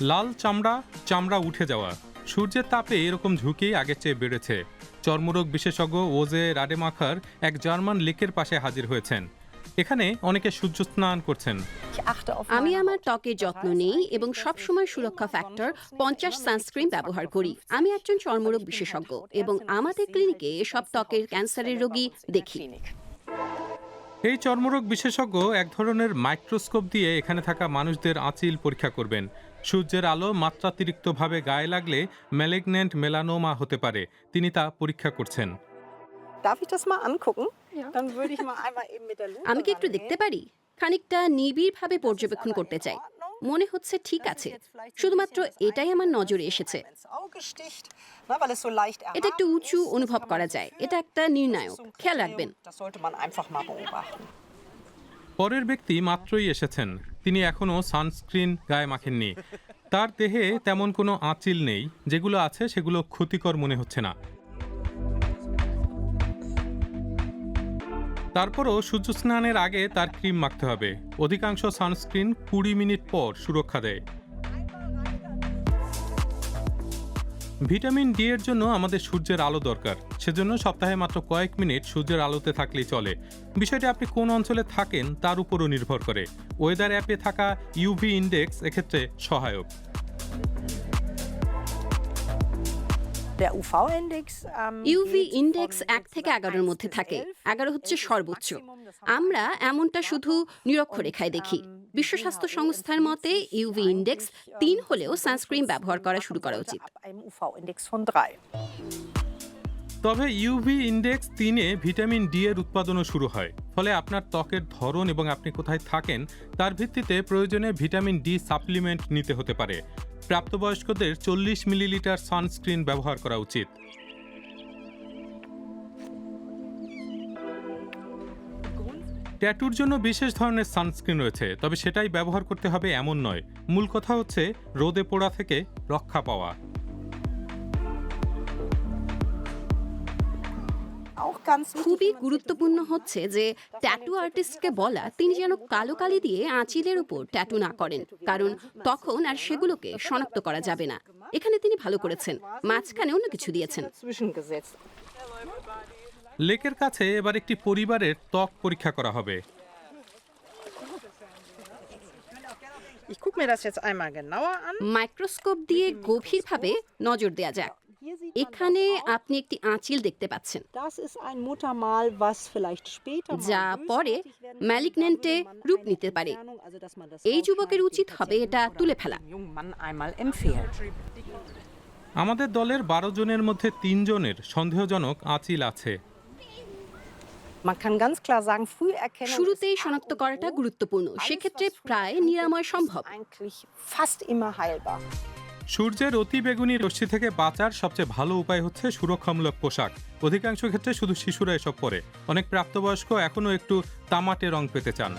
লাল চামড়া চামড়া উঠে যাওয়া। সূর্যের তাপে এরকম ঝুঁকি আগের চেয়ে বেড়েছে। চর্মরোগ বিশেষজ্ঞ ওজে রাডেমাখার এক জার্মান লেকের পাশে হাজির হয়েছেন। এখানে অনেকে সূর্য স্নান করছেন। আমি আমার ত্বকের যত্ন নেই এবং সব সময় সুরক্ষা ফ্যাক্টর পঞ্চাশ সানস্ক্রিন ব্যবহার করি। আমি একজন চর্মরোগ বিশেষজ্ঞ এবং আমাদের ক্লিনিকে সব ত্বকের ক্যান্সারের রোগী দেখি। এই চর্মরোগ বিশেষজ্ঞ এক ধরনের মাইক্রোস্কোপ দিয়ে এখানে থাকা মানুষদের আঁচিল পরীক্ষা করবেন। সূর্যের আলো মাত্রাতিরিক্তভাবে গায়ে লাগলে ম্যালিগন্যান্ট মেলানোমা হতে পারে। তিনি তা পরীক্ষা করছেন। Darf ich das mal angucken? Dann würde ich mal einmal eben mit der Lupe আমি কি একটু দেখতে পারি? খানিকটা নিবিড়ভাবে পর্যবেক্ষণ করতে চাই। মনে হচ্ছে ঠিক আছে। শুধুমাত্র এটাই আমার নজরে এসেছে। এটা একটু উঁচু অনুভব করা যায়। এটা একটা নির্ণায়ক। খেয়াল রাখবেন। পরের ব্যক্তি মাত্রই এসেছেন। তিনি এখনও সানস্ক্রিন গায়ে মাখেননি। তার দেহে তেমন কোনো আঁচিল নেই। যেগুলো আছে সেগুলো ক্ষতিকর মনে হচ্ছে না। তারপরও সূর্য স্নানের আগে তার ক্রিম মাখতে হবে। অধিকাংশ সানস্ক্রিন কুড়ি মিনিট পর সুরক্ষা দেয়। ভিটামিন ডি এর জন্য আমাদের সূর্যের আলো দরকার। সেজন্য সপ্তাহে মাত্র কয়েক মিনিট সূর্যের আলোতে থাকলেই চলে। বিষয়টি আপনি কোন অঞ্চলে থাকেন তার উপরও নির্ভর করে। ওয়েদার অ্যাপে থাকা ইউভি ইন্ডেক্স এক্ষেত্রে সহায়ক। ইউভি ইন্ডেক্স von এক থেকে এগারোর 1 মধ্যে থাকে 11. এগারো হচ্ছে সর্বোচ্চ আমরা এমনটা. শুধু নিরক্ষরেখায় দেখি বিশ্ব স্বাস্থ্য সংস্থার মতে ইউভি ইন্ডেক্স তিন হলেও সানস্ক্রিন ব্যবহার করা শুরু করা উচিত Ab einem UV-Index von 3. তবে ইউভি ইন্ডেক্স তিনে ভিটামিন ডি এর উৎপাদনও শুরু হয় ফলে আপনার ত্বকের ধরন এবং আপনি কোথায় থাকেন তার ভিত্তিতে প্রয়োজনে ভিটামিন ডি সাপ্লিমেন্ট নিতে হতে পারে প্রাপ্তবয়স্কদের চল্লিশ মিলিলিটার সানস্ক্রিন ব্যবহার করা উচিত। ট্যাটুর জন্য বিশেষ ধরনের সানস্ক্রিন রয়েছে, তবে সেটাই ব্যবহার করতে হবে এমন নয়। মূল কথা হচ্ছে, রোদে পোড়া থেকে রক্ষা পাওয়া। খুবই গুরুত্বপূর্ণ হচ্ছে যে ট্যাটু আর্টিস্টকে বলা তিনি যেন কালো কালি দিয়ে আঁচিলের উপর ট্যাটু না করেন। কারণ তখন আর সেগুলোকে শনাক্ত করা যাবে না। এখানে তিনি ভালো করেছেন। মাঝখানে অন্য কিছু দিয়েছেন। লেকের কাছে এবার একটি পরিবারের ত্বক পরীক্ষা করা হবে. মাইক্রোস্কোপ দিয়ে গভীরভাবে নজর দেওয়া যাক। এখানে আপনি একটি আঁচিল দেখতে পাচ্ছেন। যা পরে ম্যালিগনেন্টে রূপ নিতে পারে। এই যুবকের উচিত হবে এটা তুলে ফেলা। আমাদের দলের বারো জনের মধ্যে তিনজনের সন্দেহজনক আঁচিল আছে। শুরুতেই শনাক্ত করাটা গুরুত্বপূর্ণ। সেক্ষেত্রে প্রায় নিরাময় সম্ভব। ফার্স্ট ইমা সূর্যের অতি বেগুনি রশ্মি থেকে বাঁচার সবচেয়ে ভালো উপায় হচ্ছে সুরক্ষামূলক পোশাক। অধিকাংশ ক্ষেত্রে শুধু শিশুরা এসব পরে। অনেক প্রাপ্তবয়স্ক এখনও একটু তামাটে রং পেতে চান।